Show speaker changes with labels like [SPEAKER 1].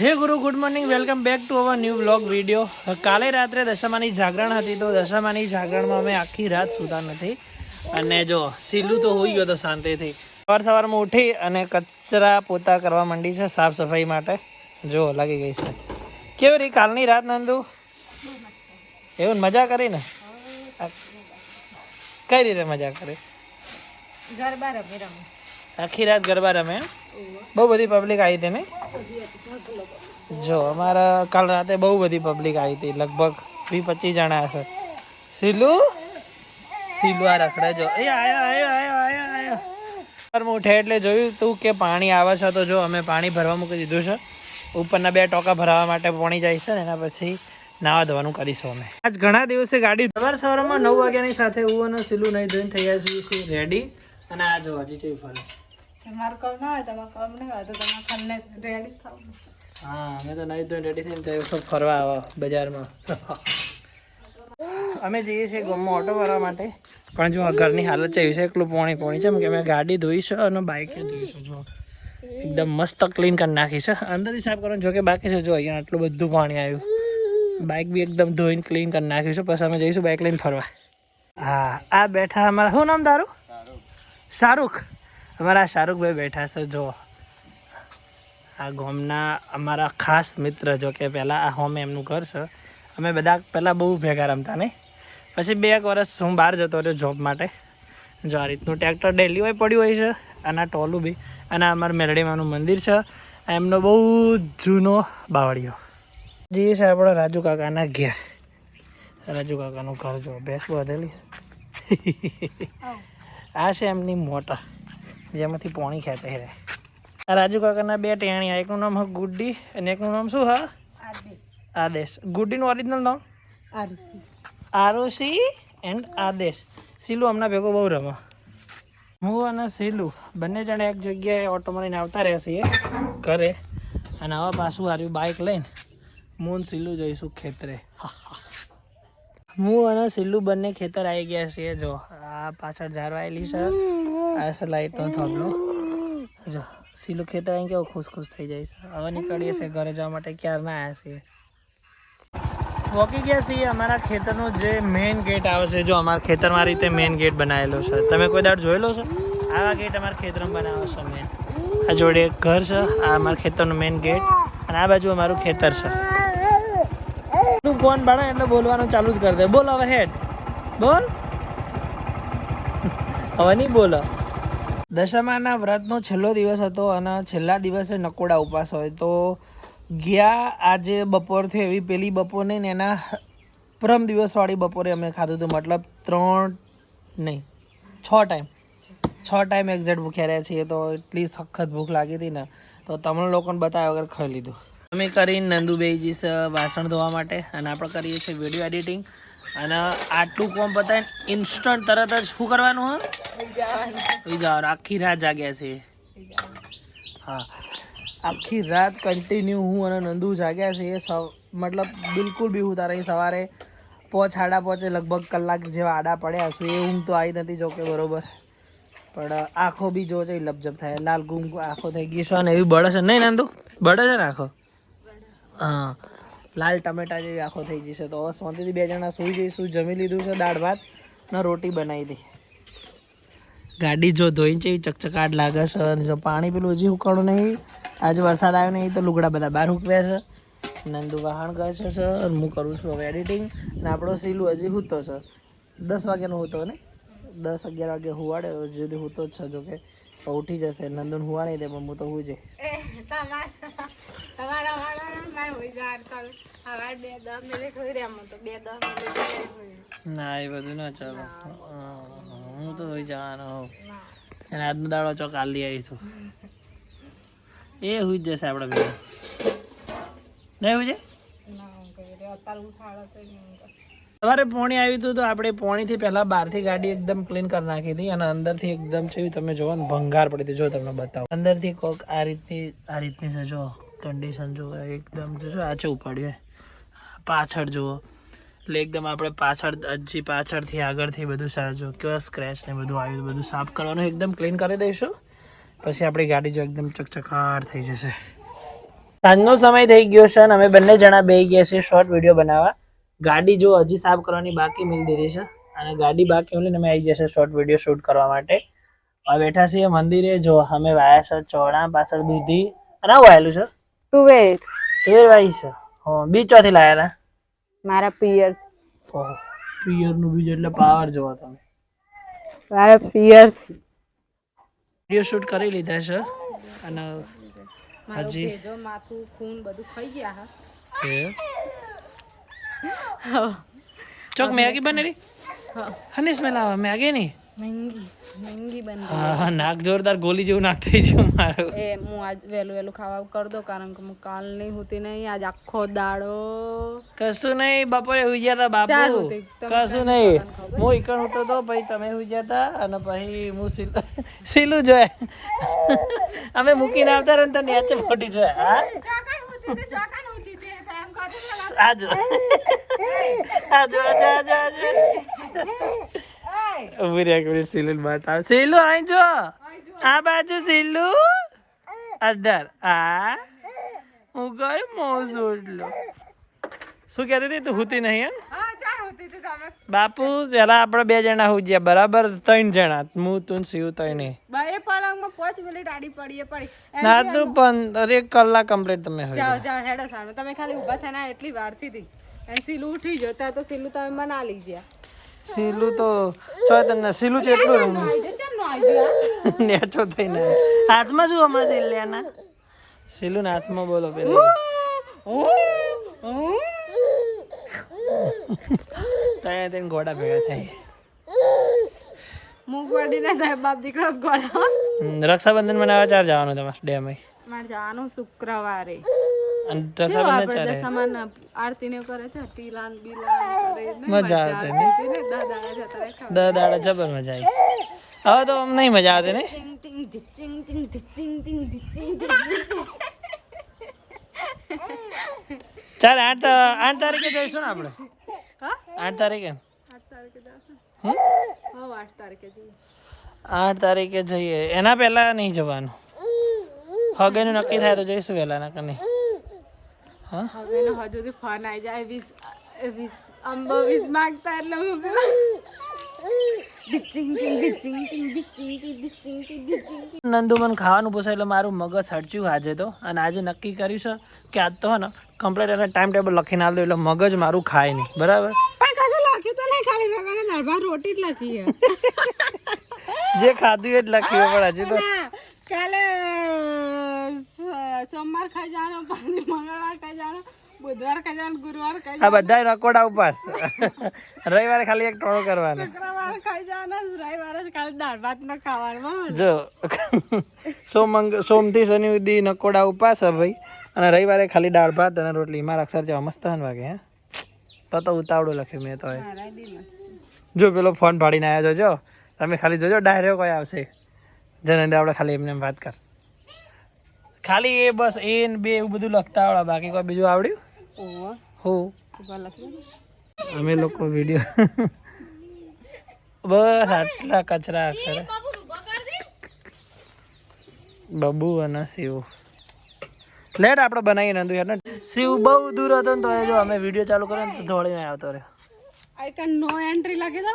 [SPEAKER 1] Hey guru good morning welcome back to our new blog video કાલે રાત્રે દશામાની જાગરણ હતી તો દશામાની જાગરણમાં અમે આખી રાત સૂતા નથી. અને જો સીલું તો હોઈ ગયો તો શાંતિથી. સવાર સવારમાં ઉઠી અને કચરા પોતા કરવા માંડી છે સાફ સફાઈ માટે. જો લાગી ગઈ છે. કેવી રહી કાલની રાત નંદુ? એવું મજા કરી ને? કઈ રીતે મજા કરી?
[SPEAKER 2] ગરબા રમે રમે.
[SPEAKER 1] આખી રાત ગરબા રમે એમ? બહુ બધી પબ્લિક આવી હતી ને? જો, અમારા કાલ રાતે બહુ બધી પબ્લિક આવી હતી, લગભગ વીસ પચીસ જણા હશે. સીલુ સીલુ આ રખડે જો. એ આયો આયો આયો આયો આયો. ઉઠે એટલે જોયું તું કે પાણી આવે છે, તો જો અમે પાણી ભરવા મૂકી દીધું છે. ઉપરના બે ટોકા ભરાવા માટે પાણી જાય છે ને, એના પછી નાવા ધોવાનું કરીશું અમે. આજ ઘણા દિવસે ગાડી સવાર સવારમાં નવ વાગ્યાની સાથે હું અને સીલું નહીં ધોઈને થઈ ગયા છીએ રેડી અને આ જો હજી ચેવી ફરે છે
[SPEAKER 2] તમારું કામ ના હોય તમારું કામ નહીં હોય તો તમારે ખાને રેડી થવું.
[SPEAKER 1] હા અમે તો નહીં તો રેડી થઈને જઈએ સબ ફરવા આવો બજારમાં? અમે જઈએ છીએ ગામમાં ઓટો કરવા માટે. પણ જો આ ઘરની હાલત છે છે એકલું પોણી પોણી છે કે અમે ગાડી ધોઈ છે અને બાઈક ધોઈ છે જો. એકદમ મસ્ત ક્લીન કરી નાખી છે. અંદરથી સાફ કરવાનું જો કે બાકી છે જો અહીંયા આટલું બધું પાણી આવ્યું. બાઇક બી એકદમ ધોઈને ક્લીન કરી નાખ્યું છે પછી અમે જઈશું બાઇક લઈને ફરવા. હા આ બેઠા અમારા શું નામ તારું? શાહરૂખ અમારા શાહરૂખભાઈ બેઠા છે, જો. આ ગોમના અમારા ખાસ મિત્ર, જો કે પહેલાં આ હોમ એમનું ઘર છે. અમે બધા પહેલાં બહુ ભેગા રમતા, નહીં? પછી બે એક વર્ષ હું બહાર જતો રહ્યો જોબ માટે. જો આ રીતનું ટ્રેક્ટર ડેલી હોય, પડ્યું હોય છે, અને ટોલું બી અને અમારા અમારું મંદિર છે એમનો બહુ જૂનો બાવળિયો. જે છે આપણો રાજુ કાકાના ઘેર. રાજુ કાકાનું ઘર, જો, ભેંસ બધેલી. આ છે એમની મોટર. જેમાંથી પાણી ખેંચે છે આ રાજુ કાકાના બે ટેણી એકનું નામ હ ગુડ્ડી અને એકનું નામ શું હા?
[SPEAKER 2] આદેશ.
[SPEAKER 1] ગુડ્ડીનું ઓરિજિનલ નામ?
[SPEAKER 2] આરુસી
[SPEAKER 1] આરોસી એન્ડ આદેશ. સીલુ હમણાં ભેગો બહુ રમો. હું અને સીલુ બંને જણે એક જગ્યાએ ઓટો મારીને આવતા રહ્યા છીએ ઘરે. અને હવે પાછું આવ્યું બાઇક લઈને. હું અને સીલુ જઈશું ખેતરે. હું અને સીલુ બંને ખેતર આવી ગયા છીએ. જો આ પાછળ ઝાડવાયેલી છે. આ લાઈટ નો થાંભલો જો સીલો ખેતર અહીં કેવો ખુશ ખુશ થઈ જાય છે હવે નીકળીએ છીએ ઘરે જવા માટે ક્યારના આવ્યા છીએ વોકી ગયા છીએ અમારા ખેતરનો જે મેઇન ગેટ આવે છે જો અમારા ખેતરમાં રીતે મેઇન ગેટ બનાવેલો છે તમે કોઈ દાડ જોયેલો છે આવા ગેટ અમારા ખેતરમાં બનાવો છે મેઇન આ જોડે એક ઘર છે આ અમારા ખેતરનો મેઇન ગેટ અને આ બાજુ અમારું ખેતર છે તું ફોન ભણે એટલે બોલવાનું ચાલુ જ કરી દે બોલ હવે હેડ બોલ હવે નહીં બોલો દશામાના વ્રતનો છેલ્લો દિવસ હતો અને છેલ્લા દિવસે નકોડા ઉપવાસ હોય તો ગયા આજે બપોરથી એવી પેલી બપોર નહીં ને એના પ્રમ દિવસવાળી બપોરે અમે ખાધું હતું, મતલબ ત્રણ નહીં, છ ટાઈમ. છ ટાઈમ એક્ઝેક્ટ ભૂખ્યા રહ્યા છીએ તો એટલી સખત ભૂખ લાગી હતી ને, તો તમને લોકોને બતાવ્યા વગર ખાઈ લીધું. અમે કરીને નંદુભાઈજી વાસણ ધોવા માટે અને આપણે કરીએ છીએ વીડિયો એડિટિંગ અને આટલું કોમ પતાવીને ઇન્સ્ટન્ટ તરત જ શું કરવાનું હોય સુઈ આખી રાત જાગ્યા છે. હા. આખી રાત કન્ટિન્યુ હું અને નંદુ જાગ્યા છે, એ મતલબ બિલકુલ બી હું તારા સવારે પોચ આડા પોચે લગભગ કલાક જેવા આડા પડ્યા છું, એ ઊંઘ તો આવી નથી જોકે બરોબર. પણ આંખો બી જો છે લપજપ થાય, લાલ ગુમ આંખો થઈ ગઈ છે ને એવી બળે છે. નહીં નંદુ? બળે છે ને આંખો? હા. લાલ ટમેટા જેવી આંખો થઈ જશે તો હવે શાંતિથી બે જણા સૂઈ જઈશું, જમી લીધું છે, દાળ ભાત ને રોટી બનાવી દઈ ગાડી જો ધોઈને છે ચકચકાટ લાગે છે અને જો પાણી પેલું હજી ઉકાળું નહીં આજે વરસાદ આવ્યો નહીં તો લુગડા બધા બહાર ઉકવ્યા છે. નંદુ વહાણ કરે છે અને હું કરું છું હવે એડિટિંગ અને આપણો સીલું હજી હૂતો છે. દસ વાગ્યાનો હૂતો ને? દસ અગિયાર વાગે હુવાડે હજી સુધી હૂતો જ છે જો કે તો ઉઠી જશે. નંદુન હુવા નહીં દે પણ હું તો હું
[SPEAKER 2] હોય
[SPEAKER 1] ના એ બધું ના ચાલે. હું તો હોઈ જવાનો અને આજનો દાડો ચોક આલી આવીશું. એ હુઈ જશે આપણે ભેગા. નહીં હુજે
[SPEAKER 2] ના હું કહી રહ્યો અત્યારે ઉઠાડો તો નહીં ઊંઘ આવે.
[SPEAKER 1] સવારે પોણી આવ્યું હતું તો આપણે પોણીથી પહેલાં બહારથી ગાડી એકદમ ક્લીન કરી નાખી હતી અને અંદરથી એકદમ છે તમે જોવો ને, ભંગાર પડી હતી. જો તમને બતાવો. અંદરથી કોક આ રીતની આ રીતની છે, જો કન્ડિશન જો એકદમ જો આચે ઉપાડ્યું પાછળ જુઓ. એટલે એકદમ આપણે પાછળ હજી પાછળથી આગળથી બધું સાજો કેવા સ્ક્રેચ ને બધું આવ્યું બધું સાફ કરવાનું એકદમ ક્લીન કરી દઈશું. પછી આપણી ગાડી જો એકદમ ચકચકાર થઈ જશે. સાંજનો સમય થઈ ગયો છે અને અમે બંને જણા બે ગયા છીએ શોર્ટ વીડિયો બનાવવા. ગાડી જો હજી સાફ કરવાની બાકી મિલ દીધી છે અને ગાડી બાકી મળીને અમે આવી જશે શોર્ટ વીડિયો શૂટ કરવા માટે. હવે બેઠા છીએ મંદિરે જો અમે વાયા છે ચોડા પાછળ દૂધી. અને આવું આવેલું છે?
[SPEAKER 2] તુવેર.
[SPEAKER 1] તેર વાઈ છે. હા બીજ ચોથી લાયા
[SPEAKER 2] મારા પિયર.
[SPEAKER 1] હતા ઓહો પિયરનું બીજ એટલે પાવર જોવો તમે.
[SPEAKER 2] મારા પિયર
[SPEAKER 1] વીડિયો શૂટ કરી લીધા છે. અને હજી
[SPEAKER 2] જો માથું ખૂન બધું ખાઈ ગયા
[SPEAKER 1] એ ચોક મેગી બનેલી હની સ્મેલ આવે મેગી ની?
[SPEAKER 2] મહેંગી મહેંગી બન
[SPEAKER 1] હા હા નાક જોરદાર ગોલી જેવું નાક થઈ ગયું મારું.
[SPEAKER 2] એ હું આજ વહેલું વહેલું ખાવા કરી દો કારણ કે હું કાલ નહીં હોતી નહીં આજ આખો દાડો
[SPEAKER 1] કશું નહીં બપોરે હુઈ ગયા બાપુ. કશું નહીં. હું ઈકણ હતો તો પછી તમે હુઈ ગયા હતા અને પછી હું સીલ સીલું જોયે. અમે મૂકીને આવતા રહે તો નેચે ફોટી જોયે હા? આ આજો આજો જો આ જો આ જો આ જો. ઊભી રહે એક મિનિટ સીલું બાત આવે. સીલું અહીં જો. આ બાજુ સીલું અધર આ. હું કરે મોં લો શું કહેતી હતી? તું હુતી નહીં એમ? બાપુ જરા આપણે બે જણા હું ગયા બરાબર? ત્રણ જણા. હું તું શિવ ત્રણે.
[SPEAKER 2] એ પલંગમાં પાંચ મિનિટ આડી પડી પડી
[SPEAKER 1] ના તું પણ એક કલાક કમ્પ્લીટ તમે
[SPEAKER 2] જાઓ જાઓ. હેડો સામે. તમે ખાલી ઊભા થઈને એટલી વારથી અને સીલું ઉઠી ત્યાં તો સીલું તમે મના લઈ ગયા.
[SPEAKER 1] સીલું તો ચોય તને સીલું છે એટલું નેચો થઈને હાથમાં શું હમણાં સીલ્યાના સીલું ના હાથમાં બોલો પેલી. તને ત્રણ ઘોડા ભેગા થાય.
[SPEAKER 2] મૂકવાડી ના થાય બાપ દીકરો
[SPEAKER 1] ઘોડા. રક્ષાબંધન મનાવવા ચાર જવાનું તમારે ડેમ
[SPEAKER 2] મારે જવાનું શુક્રવારે.
[SPEAKER 1] અને
[SPEAKER 2] આરતી ને કરે છે ટીલાન બીલાન
[SPEAKER 1] મજા આવે ને
[SPEAKER 2] દાદા
[SPEAKER 1] જબર મજા આવી હવે તો આમ નહીં મજા આવતી ને. ચાલ આઠ આઠ તારીખે જઈશું ને આપણે આઠ તારીખે
[SPEAKER 2] આઠ તારીખે જઈએ
[SPEAKER 1] આઠ તારીખે જઈએ એના પહેલા નહીં જવાનું હગેનું નક્કી થાય તો જઈશું વહેલા ના કને હા?
[SPEAKER 2] હજુ સુધી ફોન આવી જાય વીસ વીસ અંબો વીસ માગતા એટલે હું ડિચિંગ ટિંગ ડિચિંગ ટિંગ ડિચિંગ ટિંગ ડિચિંગ ટિંગ ડિચિંગ ટિંગ.
[SPEAKER 1] નંદુ મને ખાવાનું પૂછે એટલે મારું મગજ સડચ્યું આજે તો. અને આજે નક્કી કર્યું છે કે આજ તો હે ને કમ્પ્લેટ એને ટાઈમ ટેબલ લખીને દો એટલે મગજ મારું ખાય નહીં. બરાબર?
[SPEAKER 2] રોટી જ લખી
[SPEAKER 1] જે ખાધું એ જ લખ્યું પણ હજી તો
[SPEAKER 2] કાલે સોમવાર ખાઈ જવાનો પછી મંગળવાર ખાઈ જવાનો બુધવાર ખાઈ જવાનો ગુરુવાર ખાઈ
[SPEAKER 1] આ બધા રકોડા ઉપાસ રવિવારે ખાલી એક ટોળો કરવાનો.
[SPEAKER 2] શુક્રવાર ખાઈ જવાનો રવિવારે ખાલી દાળ ભાત ન ખાવાનું
[SPEAKER 1] જો સોમ મંગ- સોમથી શનિ સુધી નકોડા ઉપાસ ભાઈ. અને રવિવારે ખાલી દાળ ભાત અને રોટલી. મારા અક્ષર જેવા મસ્ત હન વાગે હે. તો તો ઉતાવળું લખ્યું મેં તો. જો પેલો ફોન ફાડીને આવ્યો જોજો તમે ખાલી જોજો ડાયરેક્ટ કોઈ આવશે. જનંદે આપણે ખાલી એમને એમ વાત કર. ખાલી એ બસ એ ને બે એવું બધું લખતા આવડે. બાકી કોઈ બીજું આવડ્યું? હો? અમે લોકો વીડિયો બસ આટલા કચરા અક્ષર બબુ અને શિવ. લેટ આપણે બનાવીએ નંદુ યાર. ને શિવ બહુ દૂર હતો ને તો જો અમે વીડિયો ચાલુ કર્યો ને તો ધોળીને આવતો રહ્યો.
[SPEAKER 2] આઈ કેન નો એન્ટ્રી લખી દો